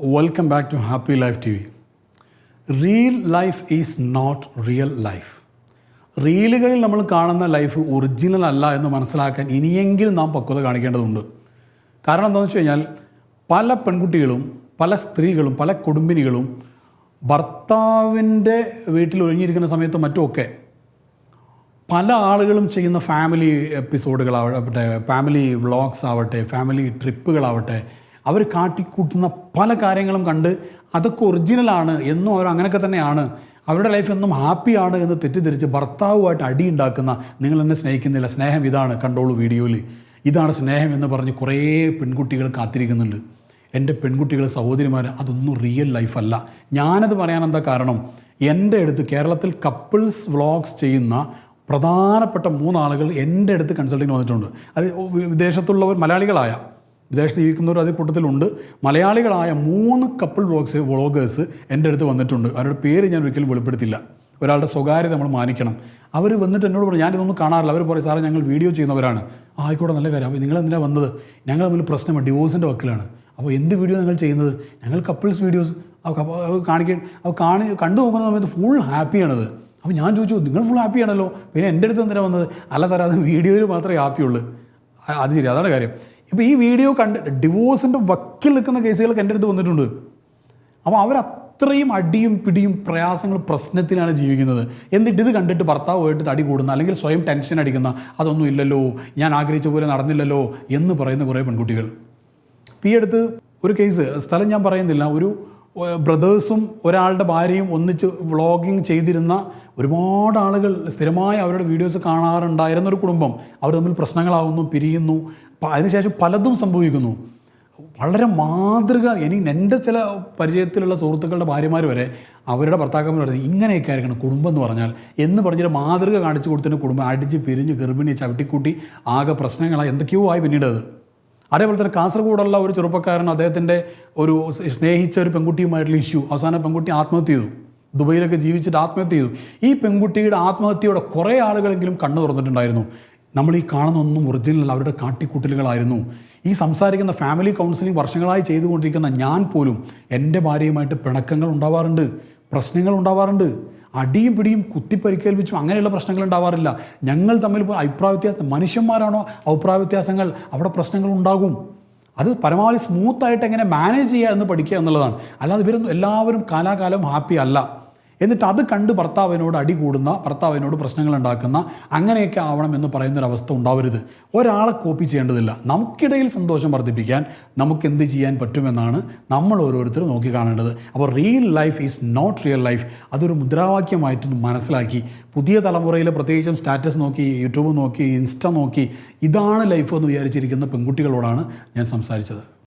Welcome back to happy life T V real life is not real life റീലുകളിൽ നമ്മൾ കാണുന്ന life original അല്ല എന്ന് മനസ്സിലാക്കാൻ ഇനിയെങ്കിലും നാം പക്വത കാണിക്കേണ്ടതുണ്ട്. കാരണം എന്താണെന്ന് വെച്ച് കഴിഞ്ഞാൽ പല പെൺകുട്ടികളും പല സ്ത്രീകളും പല കുടുംബിനികളും ഭർത്താവിന്റെ വീട്ടിൽ ഒഴിഞ്ഞിരിക്കുന്ന സമയത്തും മറ്റുമൊക്കെ പല ആളുകളും ചെയ്യുന്ന ഫാമിലി എപ്പിസോഡുകളാവട്ടെ ഫാമിലി വ്ളോഗ്സ് ആവട്ടെ ഫാമിലി ട്രിപ്പുകളാവട്ടെ അവർ കാട്ടിക്കൂട്ടുന്ന പല കാര്യങ്ങളും കണ്ട് അതൊക്കെ ഒറിജിനലാണ് എന്നും അവർ അങ്ങനെയൊക്കെ തന്നെയാണ്. അവരുടെ ലൈഫ് എന്നും ഹാപ്പിയാണ് എന്ന് തെറ്റിദ്ധരിച്ച് ഭർത്താവുമായിട്ട് അടി ഉണ്ടാക്കുന്ന നിങ്ങൾ എന്നെ സ്നേഹിക്കുന്നില്ല. സ്നേഹം ഇതാണ് കണ്ടോളൂ വീഡിയോയിൽ ഇതാണ് സ്നേഹം എന്ന് പറഞ്ഞ് കുറേ പെൺകുട്ടികൾ കാത്തിരിക്കുന്നുണ്ട്. എന്റെ പെൺകുട്ടികൾ സഹോദരിമാർ അതൊന്നും റിയൽ ലൈഫല്ല ഞാനത് പറയാൻ എന്താ കാരണം? എന്റെ അടുത്ത് കേരളത്തിൽ കപ്പിൾസ് വ്ളോഗ്സ് ചെയ്യുന്ന പ്രധാനപ്പെട്ട മൂന്നാളുകൾ എന്റെ അടുത്ത് കൺസൾട്ടിങ് വന്നിട്ടുണ്ട്. അത് വിദേശത്തുള്ളവർ മലയാളികളായ വിദേശത്ത് ജീവിക്കുന്നവർ അതേ കൂട്ടത്തിലുണ്ട്. മലയാളികളായ മൂന്ന് കപ്പിൾ വ്ളോഗ്സ് വ്ളോഗേഴ്സ് എന്റെ അടുത്ത് വന്നിട്ടുണ്ട്. അവരുടെ പേര് ഞാൻ ഒരിക്കലും വെളിപ്പെടുത്തില്ല. ഒരാളുടെ സ്വകാര്യത നമ്മൾ മാനിക്കണം. അവർ വന്നിട്ട് എന്നോട് പറഞ്ഞു ഞാനിതൊന്നും കാണാറില്ല. അവർ പറയും സാറേ ഞങ്ങൾ വീഡിയോ ചെയ്യുന്നവരാണ്. ആയിക്കോട്ടെ നല്ല കാര്യം. അപ്പോൾ നിങ്ങൾ എന്തിനാണ് വന്നത്? ഞങ്ങൾ തമ്മിൽ പ്രശ്നമാണ്. ഡിവോഴ്സിന്റെ വക്കിലാണ്. അപ്പോൾ എന്ത് വീഡിയോ നിങ്ങൾ ചെയ്യുന്നത്? ഞങ്ങൾ കപ്പിൾസ് വീഡിയോസ് കാണിക്കാൻ അവ കാണി കണ്ടു നോക്കുന്ന സമയത്ത് ഫുൾ ഹാപ്പിയാണത് അപ്പോൾ ഞാൻ ചോദിച്ചു നിങ്ങൾ ഫുൾ ഹാപ്പിയാണല്ലോ പിന്നെ എന്റെ അടുത്ത് എന്തിനാണ് വന്നത്? അല്ല സാറേ അത് വീഡിയോയിൽ മാത്രമേ ഹാപ്പിയുള്ളൂ അത് ശരി. അതാണ് കാര്യം. ഇപ്പോൾ ഈ വീഡിയോ കണ്ട് ഡിവോഴ്സിന്റെ വക്കിൽ നിൽക്കുന്ന കേസുകളൊക്കെ എന്റെ അടുത്ത് വന്നിട്ടുണ്ട്. അപ്പോൾ അവരത്രയും അടിയും പിടിയും പ്രയാസങ്ങൾ പ്രശ്നത്തിലാണ് ജീവിക്കുന്നത്. എന്നിട്ട് ഇത് കണ്ടിട്ട് ഭർത്താവുമായിട്ട് തടി കൂടുന്ന അല്ലെങ്കിൽ സ്വയം ടെൻഷൻ അടിക്കുന്ന അതൊന്നും ഇല്ലല്ലോ ഞാൻ ആഗ്രഹിച്ച പോലെ നടന്നില്ലല്ലോ എന്ന് പറയുന്ന കുറേ പെൺകുട്ടികൾ. ഈ അടുത്ത് ഒരു കേസ് സ്ഥലം ഞാൻ പറയുന്നില്ല ഒരു ബ്രദേഴ്സും ഒരാളുടെ ഭാര്യയും ഒന്നിച്ച് വ്ളോഗിങ് ചെയ്തിരുന്ന ഒരുപാട് ആളുകൾ സ്ഥിരമായി അവരുടെ വീഡിയോസ് കാണാറുണ്ടായിരുന്ന ഒരു കുടുംബം. അവർ തമ്മിൽ പ്രശ്നങ്ങളാവുന്നു പിരിയുന്നു. അതിനുശേഷം പലതും സംഭവിക്കുന്നു. വളരെ മാതൃക ഇനി എന്റെ ചില പരിചയത്തിലുള്ള സുഹൃത്തുക്കളുടെ ഭാര്യമാർ വരെ അവരുടെ ഭർത്താക്കന്മാർ പറയുന്നത് ഇങ്ങനെയൊക്കെ ആയിരിക്കണം കുടുംബം എന്ന് പറഞ്ഞാൽ. എന്ന് പറഞ്ഞൊരു മാതൃക കാണിച്ചു കൊടുത്തതിന് കുടുംബം അടിച്ച് പിരിഞ്ഞ് ഗർഭിണി ചവിട്ടിക്കൂട്ടി ആകെ പ്രശ്നങ്ങളായി. എന്തൊക്കെയോ ആയി പിന്നീട് അത്. അതേപോലെ തന്നെ കാസർഗോഡുള്ള ഒരു ചെറുപ്പക്കാരൻ അദ്ദേഹത്തിന്റെ ഒരു സ്നേഹിച്ച ഒരു പെൺകുട്ടിയുമായിട്ടുള്ള ഇഷ്യൂ അവസാന പെൺകുട്ടി ആത്മഹത്യ ചെയ്തു. ദുബൈയിലൊക്കെ ജീവിച്ചിട്ട് ആത്മഹത്യ ചെയ്തു. ഈ പെൺകുട്ടിയുടെ ആത്മഹത്യയോടെ കുറേ ആളുകളെങ്കിലും കണ്ണു തുറന്നിട്ടുണ്ടായിരുന്നു. നമ്മൾ ഈ കാണുന്ന ഒന്നും ഒറിജിനൽ അവരുടെ കാട്ടിക്കൂട്ടലുകളായിരുന്നു. ഈ സംസാരിക്കുന്ന ഫാമിലി കൗൺസിലിംഗ് വർഷങ്ങളായി ചെയ്തുകൊണ്ടിരിക്കുന്ന ഞാൻ പോലും എന്റെ ഭാര്യയുമായിട്ട് പിണക്കങ്ങൾ ഉണ്ടാവാറുണ്ട് പ്രശ്നങ്ങൾ ഉണ്ടാവാറുണ്ട്. അടിയും പിടിയും കുത്തിപ്പരിക്കേൽപ്പിച്ചും അങ്ങനെയുള്ള പ്രശ്നങ്ങൾ ഉണ്ടാവാറില്ല. ഞങ്ങൾ തമ്മിൽ അഭിപ്രായ വ്യത്യാസം മനുഷ്യന്മാരാണോ അഭിപ്രായ വ്യത്യാസങ്ങൾ അവിടെ പ്രശ്നങ്ങൾ ഉണ്ടാകും? അത് പരമാവധി സ്മൂത്തായിട്ട് എങ്ങനെ മാനേജ് ചെയ്യുക എന്ന് പഠിക്കുക എന്നുള്ളതാണ്. അല്ലാതെ ഇവരൊന്നും എല്ലാവരും കാലാകാലം ഹാപ്പി അല്ല. എന്നിട്ട് അത് കണ്ട് ഭർത്താവിനോട് അടി കൂടുന്ന ഭർത്താവിനോട് പ്രശ്നങ്ങൾ ഉണ്ടാക്കുന്ന അങ്ങനെയൊക്കെ ആവണം എന്ന് പറയുന്നൊരവസ്ഥ ഉണ്ടാവരുത്. ഒരാളെ കോപ്പി ചെയ്യേണ്ടതില്ല. നമുക്കിടയിൽ സന്തോഷം വർദ്ധിപ്പിക്കാൻ നമുക്ക് എന്ത് ചെയ്യാൻ പറ്റുമെന്നാണ് നമ്മൾ ഓരോരുത്തരും നോക്കി കാണേണ്ടത്. അപ്പോൾ real life is not real life അതൊരു മുദ്രാവാക്യമായിട്ട് മനസ്സിലാക്കി. പുതിയ തലമുറയിൽ പ്രത്യേകിച്ചും സ്റ്റാറ്റസ് നോക്കി യൂട്യൂബ് നോക്കി ഇൻസ്റ്റ നോക്കി ഇതാണ് ലൈഫ് എന്ന് വിചാരിച്ചിരിക്കുന്ന പെൺകുട്ടികളോടാണ് ഞാൻ സംസാരിച്ചത്.